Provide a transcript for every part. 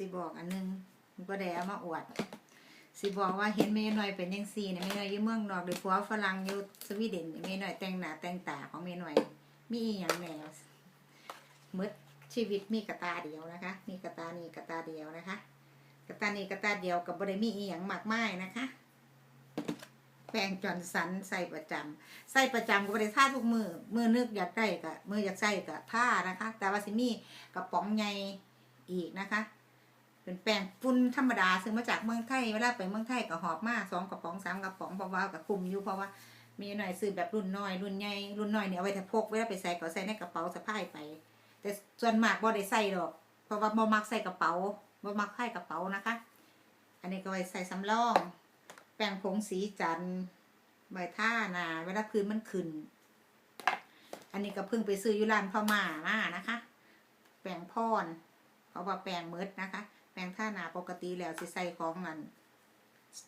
สิบอกอันหนึงบ่ได้เอามาอวด สิบอกว่าเห็นแม่น้อยเป็นจังซี่นะแม่น้อยอยู่เมืองนอกหรือผัวฝรั่งอยู่สวีเดนแม่น้อยแต่งหน้าแต่งตาของแม่น้อย มีอีหยังแน่หมดชีวิตมีกระตาเดียวนะคะ มีกระตานี่กระตาเดียวนะคะ กระตานี่กระตาเดียวกับบ่ได้มีอีหยังมากมายนะคะแปรงจอนสันใส่ประจำใส่ประจำก็บ่ได้ท่าทุกมือมือนึกอยากได้ก็มืออยากใส่ก็ท่านะคะ แต่ว่าสิมีกระป๋องใหญ่อีกนะคะ เป็นแป้งฝุ่นธรรมดาซื้อมาจากเมืองไทยเวลาไปเมืองไทยก็หอบมาสองกระป๋องสามกระป๋องเพราะว่ากับคุมอยู่เพราะว่ามีหน่อยซื้อแบบรุ่นน้อยรุ่นใหญ่รุ่นน้อยเนี่ยเอาไว้ถ้าพกเวลาไปใส่ก็ใส่ในกระเป๋าสะพายไป แต่ส่วนมากบ่ได้ใส่ดอก เพราะว่าบ่มักใส่กระเป๋าบ่มักใส่กระเป๋านะคะ อันนี้ก็ไว้ใส่สำรอง แป้งผงสีจันใบท่านาเวลาคืนมันขึ้น อันนี้ก็เพิ่งไปซื้ออยู่ร้านพ่อมามานะคะ แป้งพรเพราะว่าแป้งเมิดนะคะ แป้งท่าหนาปกติแล้วสิใส่ของมัน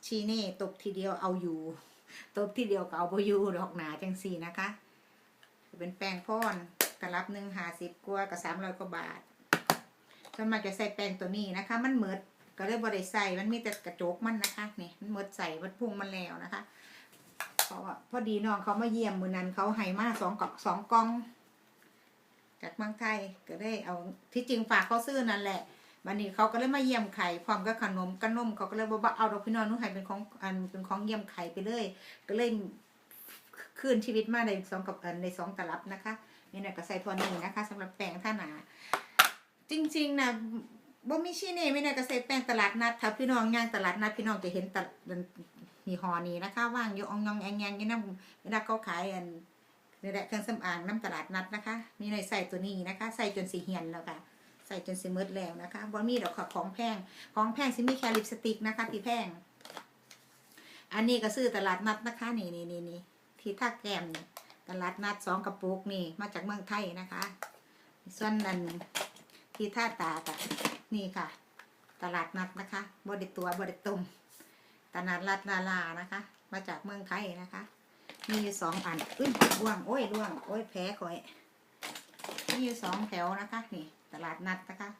ชีเน่ตบทีเดียวเอาอยู่ ตบทีเดียวก็เอาไปอยู่ดอกหนาจังสีนะคะ เป็นแป้งพรกระลับหนึ่งหาสิบกว่ากับสามร้อยกว่าบาทส่วนมากจะใส่แป้งตัวนี้นะคะ มันเหมิดก็เลยบริใส่มันมีแต่กระจกมันนะคะนี่มันเหมิดใส่มันพุ่งมันแล้วนะคะเพราะว่าพอดีน้องเขามาเยี่ยมมือนั้นเขาให้มาสองกล่องสองกล่อง จากเมืองไทยก็ได้เอาที่จริงฝากเขาซื้อนั่นแหละ วันนี้เขาก็เลยมาเยี่ยมไข่พร้อมกับขนมกับนมเขาก็เลยบอกว่าเอาดอกพี่น้องนุ่งไข่เป็นของอันเป็นของเยี่ยมไข่ไปเลย ก็เลยคืนชีวิตมาในสองกับในสองตลับนะคะนี่นะก็ใส่ทวนหนึ่งนะคะสำหรับแป้งท่าหนา จริงๆนะบ่มีชีเน่ไม่น่าก็ใส่แป้งตลาดนัดถ้าพี่น้องย่างตลาดนัดพี่น้องจะเห็นตลยี่ห้อนี้นะคะว่างอยู่องยองแองแงอยู่น้ำเวลาเขาขายอันนี่แหละเครื่องสำอางน้ำตลาดนัดนะคะ มีหน่อยใส่ตัวนี้นะคะ ใส่จนสีเหียนแล้วค่ะ ส่จนสีมืดแล้วนะคะบ่มีดอกค่ะของแพงของแพงสิมีแค่ลิปสติกนะคะที่แพง อันนี้ก็ซื้อตลาดนัดนะคะนี่นี่นี่นี่ที่ท่าแก้มนี่ตลาดนัดสองกระปุกนี่มาจากเมืองไทยนะคะ ส่วนนั้นที่ท่าตากับนี่ค่ะ ตลาดนัดนะคะบไดิตัวบไดิตุมตลาดรัดลาลานะคะ มาจากเมืองไทยนะคะ มีอยู่สองอันอุ้ยร่วงโอ้ยร่วงโอ้ยแพ้ข่อยมีอยู่สองแถวนะคะนี่ ตลาดนัดนะคะ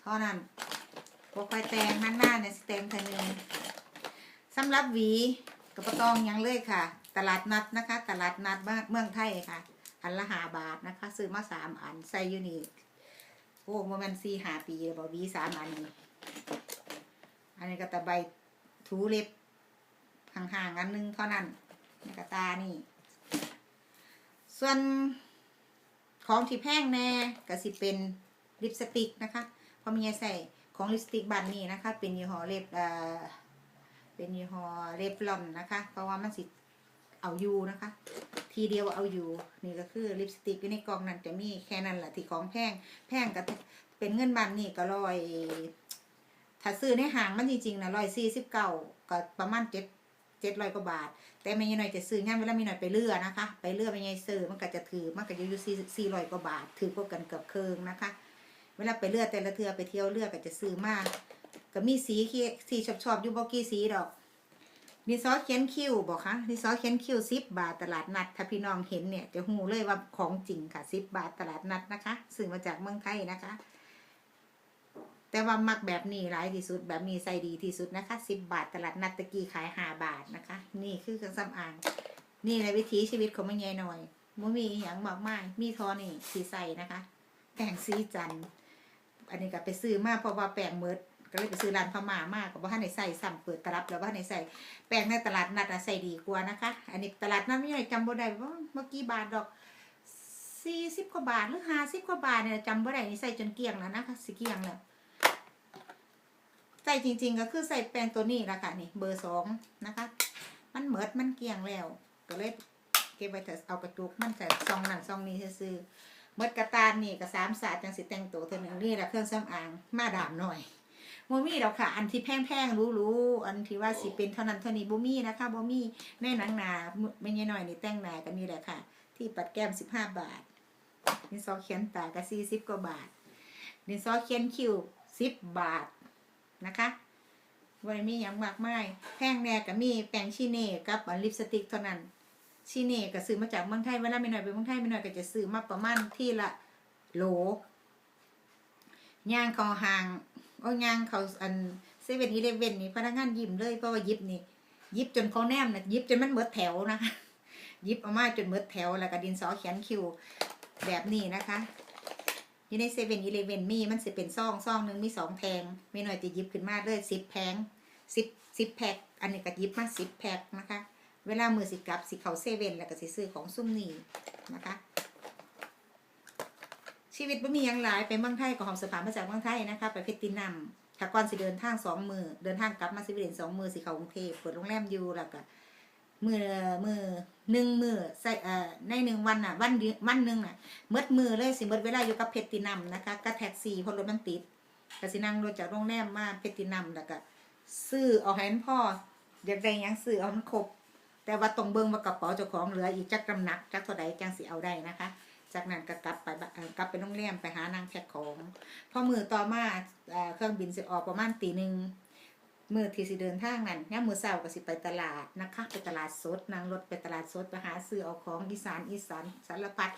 เท่านั้นพวกไฟแตงหันหน้าเนี่ยสเต็มเทนึงสำหรับหวีกระปะตองยังเลยค่ะ ตลาดนัดนะคะ ตลาดนัดเมืองไทยค่ะ อันละหาบาทนะคะ ซื้อมาสามอันใส่อยู่นี่โอ้โมเมนต์สี่หาปีเลยบอกวีสามอันนี้อันนี้ก็ตะใบถูเล็บห่างๆอันนึงเท่านั้นในกระตานี่ ส่วนของที่แพงแน่ก็สิเป็น ลิปสติกนะคะพราะมีใส่ของลิปสติกบันนี่นะคะ เป็นยี่ห้อเล็บเอ่อเป็นยี่ห้อเล็บลอนนะคะ เพราะว่ามันสิเอาอยู่นะคะ ทีเดียวเอาอยู่นี่ก็คือลิปสติกอยู่ในกล่องนั้นจะมีแค่นั้นแหละที่ของแพงแพงก็เป็นเงินบันนี่ก็ร้อยถ้าซื้อในห้างมันจริงๆนะร้อยสี่สิบเก้าก็ประมาณเจ็ดเจ็ดร้อยกว่าบาท แต่ไม่ยังหน่อยจะซื้องานเวลามีหน่อยไปเลือนะคะ ไปเลือไปยังซื้อมันก็จะถือมันก็จะอยู่สี่สี่ร้อยกว่าบาท ถือกว่ากันเกือบเคืองนะคะ เวลาไปเลือดแต่ละเทือไปเที่ยวเลือดก็จะซื้อมากก็มีสีที่สีชอบชอบๆอยู่บอกกี่สีดอกดินซอเขียนคิ้วบอกคะดินซอเขียนคิ้วสิบบาทตลาดนัดถ้าพี่น้องเห็นเนี่ยจะหูเลยว่าของจริงค่ะสิบบาทตลาดนัดนะคะซื้อมาจากเมืองไทยนะคะ แต่ว่ามักแบบนี้ร้ายที่สุดแบบนี้ใส่ดีที่สุดนะคะสิบบาทตลาดนัดตะกี้ขายห้าบาทนะคะ นี่คือเครื่องสำอาง นี่ในวิถีชีวิตของแม่ยายหน่อยมันมีอหย่างมากมายมีทอนี่สีใส่นะคะแป้งสีจันทร์ อันนี้ก็ไปซื้อมาเพราะว่าแป้งเมิดก็เลยไปซื้อร้านพม่ามากกับว่าในใส่สั่งเปิดตลับแล้วว่าในใส่แป้งในตลาดนัดอะใส่ดีกว่านะคะ อันนี้ตลาดนัดไม่ใหญ่จำบ่ได้ว่าเมื่อกี้บาทดอกสี่สิบกว่าบาทหรือห้าสิบกว่าบาทเนี่ยจำบ่ได้นี่ใส่จนเกลี้ยงแล้วนะคะสิเกลี้ยงแล้วใส่จริง ๆ ก็คือใส่แป้งตัวนี้ละค่ะนี่เบอร์สองนะคะ มันเหมิดมันเกลี่ยงแล้ว ก็เลยเก็บไว้แต่เอากระจุกมันใส่ซองนั่นซองนี้ซื้อ เมดกระตานนี่ก็สามศาสตร์จังสิแต่งตัวเท่านึงนี่แหละเครื่องสำอางมาดามหน่อยโมมี่ดอกค่ะ อันที่แพงๆรู้ๆอันที่ว่าสิเป็นเท่านั้นเท่านี้บ่มีนะคะบ่มีแน่นังนาไม่ใช่น้อยนี่แต่งหนากันนี่แหละค่ะ ที่ปัดแก้มสิบห้าบาทดินสอเขียนตาก็สี่สิบกว่าบาทดินสอเขียนคิ้วสิบบาทนะคะบริมีอย่างมากไมายแพงแน่ก็มีแป้งชีเน่กับอันลิปสติกเท่านั้น ชีเน่ก็ซื้อมาจากเมืองไทยเวลาไม่หน่อยไปเมืองไทยไม่หน่อยก็จะซื้อมาประมาณที่ละโหลย่างคอหางโอ้ยางเขาอันเซเว่นอีเลเว่นนี่พนักงานยิ้มเลยเพราะว่ายิบนี่ยิบจนเขาแนมนะยิบจนมันเบิดแถวนะคะยิบออกมาจนเบิดแถวแล้วก็ดินสอเขียนคิวแบบนี้นะคะอยู่ในเซเว่นอีเลเว่นมีมันสิเป็นซองซองหนึ่งมีสองแพงไม่หน่อยจะยิบขึ้นมาเลยสิบแพงสิบสิบแพ็คอันนี้ก็ยิบมาสิบแพ็คนะคะ เวลามือสิกลับสิเขาเซเว่นแล้วก็สิซื้อของซุ่มนี่นะคะ ชีวิตบ่มีหยังหลายไปเมืองไทยก็หอบเสภามาจากเมืองไทยนะคะ ไปเพชรตินัมถ้าก่อนสิเดินทางสองมือเดินทางกลับมาสิไปเรียนสองมือสิเขากรุงเทพเปิดโรงแรมอยู่แล้วก็มือมือหนึ่งมือใส่เอ่อในหนึ่งวันน่ะ วันวันหนึ่งน่ะเมื่อมือเลยสิเมื่อเวลาอยู่กับเพชรตินัมนะคะก็แท็กซี่เพราะรถมันติดก็สินั่งรถจากโรงแรมมาเพชรตินัมแล้วก็ซื้อเอาให้มันพ่ออยากได้ยังซื้อเอามันครบ แต่ว่าตรงเบิ้งว่ากระเป๋าเจ้าของเหลืออีกจักกำนักจักเท่าใดจังสิเอาได้นะคะ จากนั้นก็กลับไปกลับไปโรงแรมไปหานางแพ็คของพอมือต่อมาเครื่องบินสิออกประมาณตีหนึ่งมือที่สิเดินทางนั้นย่ามมือเช้าก็สิไปตลาดนะคะไปตลาดสดนางรถไปตลาดสดไปหาซื้อเอาของอีสานอีสานสารพัด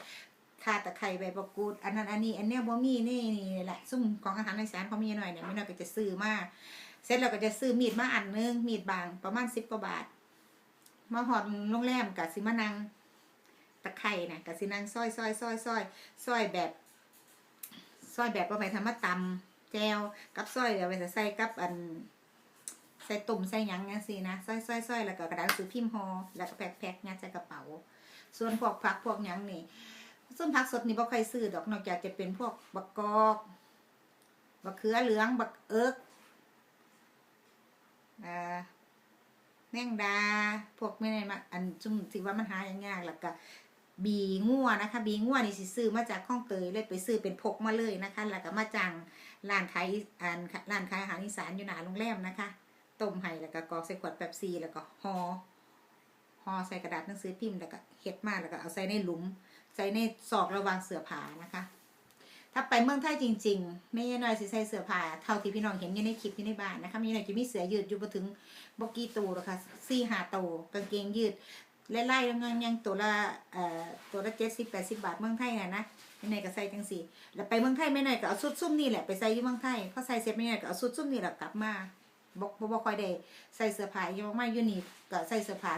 ข่าตะไคร้ใบมะกูดอันนั้นอันนี้อันเนี้ยบ่มีนี่นี่แหละซุ่มของอาหารอีสานเขามีหน่อยเนี่ยไม่น่อยก็จะซื้อมาเสร็จแล้วก็จะซื้อมีดมาอันนึงมีดบางประมาณสิบกว่าบาท มาหอดโรงแรมกับสิมานังตะไคร่นะกับสินางซอยซอยซอยซอยซอยแบบซอยแบบว่าไปทำมาตำแจวกับซอยเดี๋ยวไปใส่กับอันใส่ตุ่มใส่หยังงั้นสินะซอยซอยซอยแล้วก็กระดาษสือพิมพ์ห่อแล้วก็แพ็คแพ็คยัดใส่กระเป๋า ส่วนพวกผักพวกหยังนี่ส่วนผักสดนี่บ่ใครซื้อดอกนอกจากจะเป็นพวกบักกอกบักเขือเหลืองบักเอิกอ่า แมงดา พวกไม่ได้มาอันจุ่มสิว่ามันหายากแล้วก็บีงัวนะคะ บีงัวนี่สิซื้อมาจากข้องเตยเลยไปซื้อเป็นพกมาเลยนะคะ แล้วก็มาจังร้านขายอันร้านขายอาหารอีสานอยู่หนาโรงแรมนะคะต้มไห้แล้วก็กรอกใส่ขวดแป๊บซีแล้วก็ห่อห่อใส่กระดาษหนังสือพิมพ์แล้วก็เฮ็ดมาแล้วก็เอาใส่ในหลุม ใส่ในซอกระวางเสื้อผ้านะคะ ถ้าไปเมืองไทยจริง ๆ ไม่ย่น้อยสิใส่เสื้อผ้าเท่าที่พี่น้องเห็นอยู่ในคลิปอยู่ในบ้านนะคะมีหน่อยจะมีเสื้อยืดอยู่มาถึงบกี้ตูหรอกค่ะซี่หาโตกางเกงยืดไล่ๆแล้วเงินยังตัวละเอ่อตัวละเจ็ดสิบแปดสิบาทเมืองไทยอะนะไม่ไหนก็ใส่จังสี่แล้วไปเมืองไทยไม่ไหนก็เอาสุดซุ่มนี่แหละไปใส่ที่เมืองไทยพอใส่เสร็จไม่ไหนก็เอาสุดซุ่มนี่แหละกลับมา บอกบอกบอกคอยได้ใส่เสื้อผ้ายังไม่อยู่นี่ก็ใส่เสื้อผ้า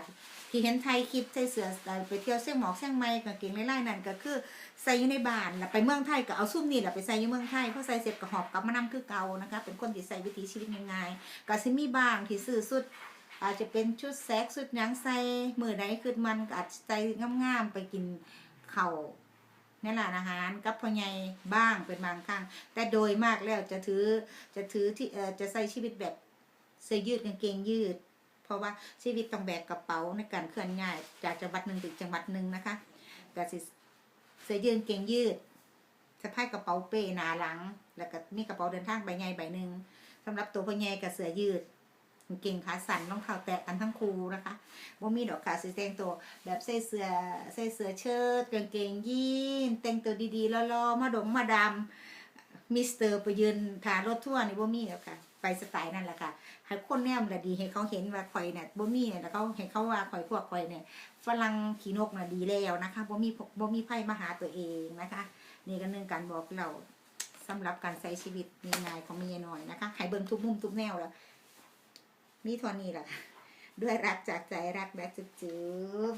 ที่เห็นไทยคลิปใส่เสื้อไปเที่ยวเสี่ยงหมอกเสี่ยงไม้กางเกงไล่ๆนั่นก็คือใส่อยู่ในบ้านแล้วไปเมืองไทยก็เอาซุ่มนี่แหละไปใส่อยู่เมืองไทยพอใส่เสร็จก็หอบกลับมานำคือเก่านะคะเป็นคนที่ใส่วิถีชีวิตง่ายๆก็สิมีบ้างที่ซื้อสุดอาจจะเป็นชุดแซกชุดยังใส่มือใดคือมันก็อาจจะใส่งามๆไปกินเข้าวในร้านอาหารกับพ่อใหญ่บ้างเป็นบางครั้งแต่โดยมากแล้วจะถือจะถือที่เออจะใส่ชีวิตแบบ เสื้อยืดกางเกงยืด เพราะว่าชีวิตต้องแบกกระเป๋าในการเคลื่อนย้ายจากจังหวัดหนึ่งไปอีกจังหวัดหนึ่งนะคะก็สิเสื้อยืดกางเกงยืดสะพายกระเป๋าเป้หนาหลัง แล้วก็มีกระเป๋าเดินทางใบใหญ่ใบหนึ่งสำหรับตัวพ่อใหญ่กับเสื้อยืดกางเกงขาสั้นรองเท้าแตะกันทั้งคู่นะคะบ่มีดอกขาสีแดงตัวแบบใส่เสื้อใส่เสื้อเชิ้ตกางเกงยีนแต่งตัวดีๆล่อๆมาดงมาดำมิสเตอร์ไปยืนทารถทั่วนี่บ่มีแล้วค่ะ ไปสไตล์นั่นแหละค่ะให้คนแนมละดีให้เขาเห็นว่าข่อยเนี่ยบ่มีเนี่ยแล้วเขาเห็นเขาว่าข่อยพวกข่อยเนี่ยฝรั่งขี้นกน่ะดีแล้วนะคะบ่มีบ่มีไพ่มาหาตัวเองนะคะ นี่ก็หนึงการบอกเราสำหรับการใช้ชีวิตง่ายๆของเมียน้อยนะคะให้เบิ่งทุกมุมทุกแนวแล้วมีทอนี้แหละด้วยรักจากใจรักแบบจุ๊บ